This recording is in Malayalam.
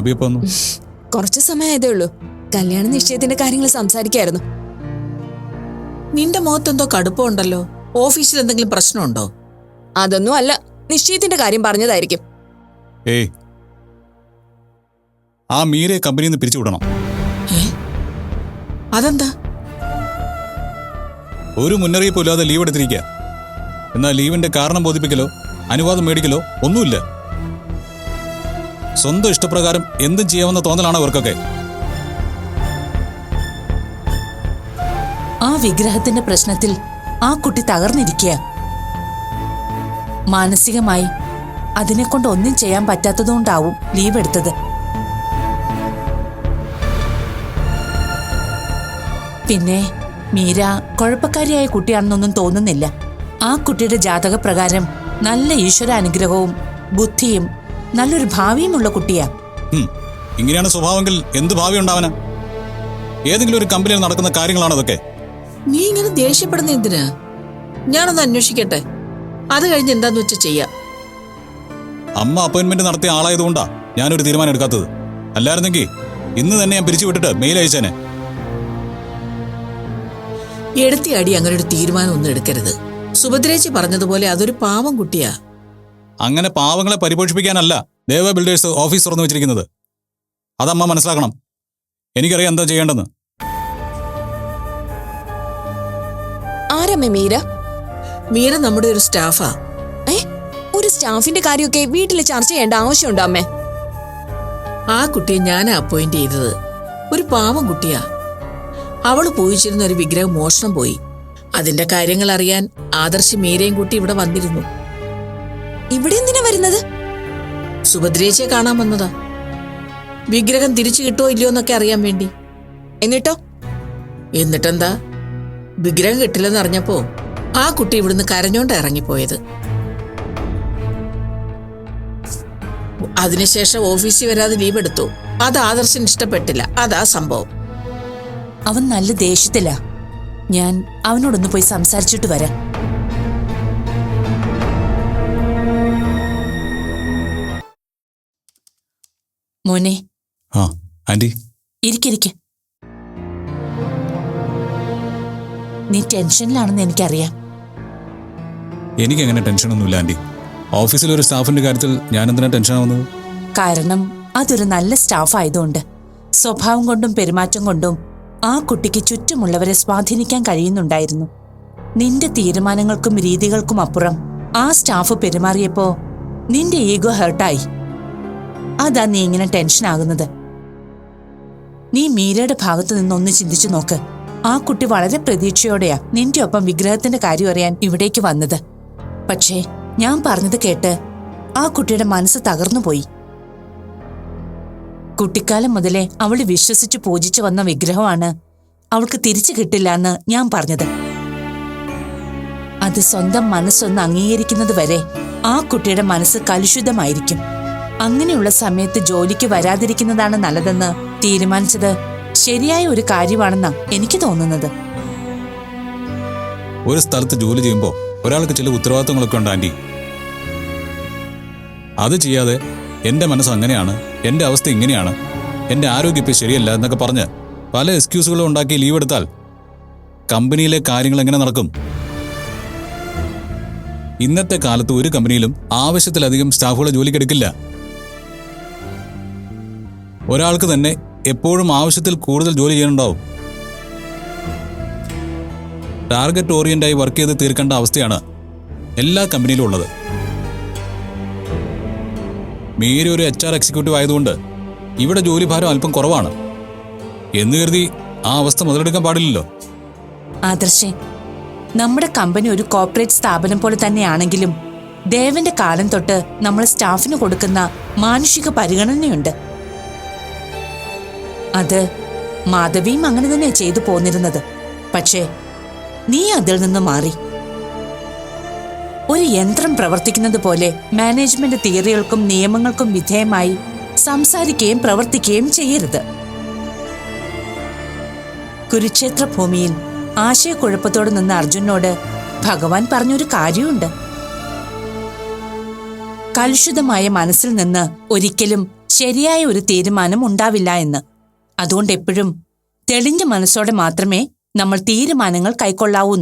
അബി കുറച്ച് സമയമായതേ ഉള്ളൂ. കല്യാണ നിശ്ചയത്തിന്റെ കാര്യങ്ങൾ സംസാരിക്കായിരുന്നു. നിന്റെ മുഖത്തെന്തോ കടുപ്പമുണ്ടല്ലോ ഓഫീസിൽ എന്തെങ്കിലും പ്രശ്നമുണ്ടോ? അതൊന്നും അല്ല. നിശ്ചയത്തിന്റെ കാര്യം പറഞ്ഞതായിരിക്കും. ഏയ്. ആ മീരെ കമ്പനിയിൽ നിന്ന് പിരിച്ചുവിടണം അതെന്താ? ഒരു മുന്നറിയിപ്പ് ഇല്ലാതെ ലീവ് എടുത്തിരിക്കുക എന്നാൽ ലീവിന്റെ കാരണം ബോധിപ്പിക്കലോ? അനുവാദം മേടിക്കലോ? ഒന്നുമില്ല. സ്വന്തം ഇഷ്ടപ്രകാരം എന്തും ചെയ്യാമെന്ന തോന്നലാണ് അവർക്കൊക്കെ. ആ വിഗ്രഹത്തിന്റെ പ്രശ്നത്തിൽ ആ കുട്ടി തകർന്നിരിക്കുക. മാനസികമായി അതിനെക്കൊണ്ട് ഒന്നും ചെയ്യാൻ പറ്റാത്തതുകൊണ്ടാവും ലീവ് എടുത്തത്. പിന്നെ മീര കുഴപ്പക്കാരിയായ കുട്ടിയാണെന്നൊന്നും തോന്നുന്നില്ല. ആ കുട്ടിയുടെ ജാതകപ്രകാരം നല്ല ഈശ്വര അനുഗ്രഹവും ബുദ്ധിയും നല്ലൊരു ഭാവിയുമുള്ള കുട്ടിയാ. ഇങ്ങനെയാണ് സ്വഭാവമെങ്കിൽ എന്ത് ഭാവി ഉണ്ടാവന ഏതെങ്കിലും ഒരു കമ്പനിയിൽ നടക്കുന്ന കാര്യങ്ങളാണ് അതൊക്കെ നീ ഇങ്ങനെ ദേഷ്യപ്പെടുന്ന എന്തിനാ? ഞാനൊന്ന് അന്വേഷിക്കട്ടെ. അത് കഴിഞ്ഞ് എന്താന്ന് വെച്ചാ ചെയ്യാം. അമ്മ അപ്പോയിന്റ്മെന്റ് നടത്തിയ ആളായതുകൊണ്ടാ ഞാനൊരു തീരുമാനം എടുക്കാത്തത്. അല്ലായിരുന്നെങ്കിൽ ഇന്ന് തന്നെ ഞാൻ പിരിച്ചു വിട്ടിട്ട് മെയിൽ അയച്ചേനെ. എടുത്തിയാടി അങ്ങനെ ഒരു തീരുമാനം ഒന്നും എടുക്കരുത്. സുഭദ്രേച്ചി പറഞ്ഞതുപോലെ അതൊരു പാവം കുട്ടിയാ. അങ്ങനെ പാവങ്ങളെ പരിപോഷിപ്പിക്കാനല്ല ദേവ ബിൽഡേഴ്സ് ഓഫീസ് തുറന്നു വെച്ചിരിക്കുന്നത്. അതമ്മ മനസ്സിലാക്കണം. എനിക്കറിയാം എന്താ ചെയ്യേണ്ടെന്ന് ആരമ്മ മീര? മീര നമ്മുടെ ഒരു സ്റ്റാഫാ. ഏ? ഒരു സ്റ്റാഫിന്റെ കാര്യമൊക്കെ വീട്ടിൽ ചർച്ച ചെയ്യേണ്ട ആവശ്യമുണ്ടോ അമ്മേ? ആ കുട്ടിയെ ഞാനാ അപ്പോയിന്റ് ചെയ്തത്. ഒരു പാവം കുട്ടിയാ. അവൾ പോയിച്ചിരുന്ന ഒരു വിഗ്രഹം മോഷണം പോയി. അതിന്റെ കാര്യങ്ങൾ അറിയാൻ ആദർശി മീരയും കുട്ടി ഇവിടെ വന്നിരുന്നു. ഇവിടെ എന്തിനാ വരുന്നത്? സുഭദ്രേച്ചിയെ കാണാൻ വന്നതാ. വിഗ്രഹം തിരിച്ചു കിട്ടുമോ ഇല്ലയോ എന്നൊക്കെ അറിയാൻ വേണ്ടി. എന്നിട്ടോ? എന്നിട്ടെന്താ? വിഗ്രഹം കിട്ടില്ലെന്ന് അറിഞ്ഞപ്പോ ആ കുട്ടി ഇവിടുന്ന് കരഞ്ഞോണ്ട് ഇറങ്ങിപ്പോയത്. അതിനുശേഷം ഓഫീസിൽ വരാതെ ലീവ് എടുത്തു. അത് ആദർശൻ ഇഷ്ടപ്പെട്ടില്ല. അതാ സംഭവം. അവൻ നല്ല ദേഷ്യത്തിലാ. ഞാൻ അവനോടൊന്ന് പോയി സംസാരിച്ചിട്ട് വരാം. മോനെ. ആ ആന്റി ഇരിക്കിരിക്കെ നീ ടെൻഷനിലാണെന്ന് എനിക്കറിയാം. എനിക്ക് അങ്ങനെ ടെൻഷനൊന്നുമില്ല ആന്റി ഓഫീസിൽ ഒരു സ്റ്റാഫിന്റെ കാര്യത്തിൽ ഞാൻ എന്തിനാ ടെൻഷൻ ആവുന്നത് കാരണം അതൊരു നല്ല സ്റ്റാഫ് ആയതുകൊണ്ട് സ്വഭാവം കൊണ്ടും പെരുമാറ്റം കൊണ്ടും ആ കുട്ടിക്ക് ചുറ്റുമുള്ളവരെ സ്വാധീനിക്കാൻ കഴിയുന്നുണ്ടായിരുന്നു. നിന്റെ തീരുമാനങ്ങൾക്കും രീതികൾക്കും അപ്പുറം ആ സ്റ്റാഫ് പെരുമാറിയപ്പോ നിന്റെ ഈഗോ ഹേർട്ടായി. അതാ നീ ഇങ്ങനെ ടെൻഷൻ ആകുന്നത്. നീ മീരയുടെ ഭാഗത്തു നിന്നൊന്ന് ചിന്തിച്ചു നോക്ക്. ആ കുട്ടി വളരെ പ്രതീക്ഷയോടെയാ നിന്റെ ഒപ്പം വിഗ്രഹത്തിന്റെ കാര്യം അറിയാൻ ഇവിടേക്ക് വന്നത്. പക്ഷേ ഞാൻ പറഞ്ഞത് കേട്ട് ആ കുട്ടിയുടെ മനസ്സ് തകർന്നുപോയി കുട്ടിക്കാലം മുതലേ അവൾ വിശ്വസിച്ച് പൂജിച്ചു വന്ന വിഗ്രഹമാണ് അവൾക്ക് തിരിച്ചു കിട്ടില്ല എന്ന് ഞാൻ പറഞ്ഞത്. അത് സ്വന്തം മനസ്സൊന്ന് അംഗീകരിക്കുന്നത് വരെ ആ കുട്ടിയുടെ മനസ്സ് കലുഷിതമായിരിക്കും. അങ്ങനെയുള്ള സമയത്ത് ജോലിക്ക് വരാതിരിക്കുന്നതാണ് നല്ലതെന്ന് തീരുമാനിച്ചത് ശരിയായ ഒരു കാര്യമാണെന്നാ എനിക്ക് തോന്നുന്നത്. ഒരു സ്ഥലത്ത് ജോലി ചെയ്യുമ്പോൾ ഒരാൾക്ക് ചില ഉത്തരവാദിത്തങ്ങളൊക്കെ ഉണ്ട് ആന്റി. അത് ചെയ്യാതെ എന്റെ മനസ്സ് അങ്ങനെയാണ് എന്റെ അവസ്ഥ ഇങ്ങനെയാണ് എന്റെ ആരോഗ്യം ഇപ്പം ശരിയല്ല എന്നൊക്കെ പറഞ്ഞ് പല എക്സ്ക്യൂസുകളും ഉണ്ടാക്കി ലീവ് എടുത്താൽ കമ്പനിയിലെ കാര്യങ്ങൾ എങ്ങനെ നടക്കും? ഇന്നത്തെ കാലത്ത് ഒരു കമ്പനിയിലും ആവശ്യത്തിലധികം സ്റ്റാഫുകളെ ജോലിക്കെടുക്കില്ല. ഒരാൾക്ക് തന്നെ എപ്പോഴും ആവശ്യത്തിൽ കൂടുതൽ ജോലി ചെയ്യാനുണ്ടാവും ടാർഗറ്റ് ഓറിയന്റായി വർക്ക് ചെയ്ത് തീർക്കേണ്ട അവസ്ഥയാണ് എല്ലാ കമ്പനിയിലും ഉള്ളത്. മീര ഒരു എച്ച് ആർ എക്സിക്യൂട്ടീവ് ആയതുകൊണ്ട് ഇവിടെ ജോലിഭാരം അല്പം കുറവാണ്. എന്ന് കരുതി ആ അവസ്ഥ മുതലെടുക്കാൻ പാടില്ലല്ലോ. ആദർശേ നമ്മുടെ കമ്പനി ഒരു കോർപ്പറേറ്റ് സ്ഥാപനം പോലെ തന്നെയാണെങ്കിലും ദേവന്റെ കാലം തൊട്ട് നമ്മൾ സ്റ്റാഫിന് കൊടുക്കുന്ന മാനുഷിക പരിഗണനയുണ്ട്. അത് മാധവിയും അങ്ങനെ തന്നെ ചെയ്തു പോന്നിരുന്നത്. പക്ഷേ നീ അതിൽ നിന്ന് മാറി. ഒരു യന്ത്രം പ്രവർത്തിക്കുന്നത് പോലെ മാനേജ്മെന്റ് തിയറികൾക്കും നിയമങ്ങൾക്കും വിധേയമായി സംസാരിക്കുകയും പ്രവർത്തിക്കുകയും ചെയ്യരുത്. കുരുക്ഷേത്ര ഭൂമിയിൽ ആശയക്കുഴപ്പത്തോട് നിന്ന അർജുനോട് ഭഗവാൻ പറഞ്ഞൊരു കാര്യമുണ്ട്. കലുഷിതമായ മനസ്സിൽ നിന്ന് ഒരിക്കലും ശരിയായ ഒരു തീരുമാനം ഉണ്ടാവില്ല എന്ന്. അതുകൊണ്ട് എപ്പോഴും തെളിഞ്ഞ മനസ്സോടെ മാത്രമേ നമ്മൾ തീരുമാനങ്ങൾ കൈക്കൊള്ളാവൂ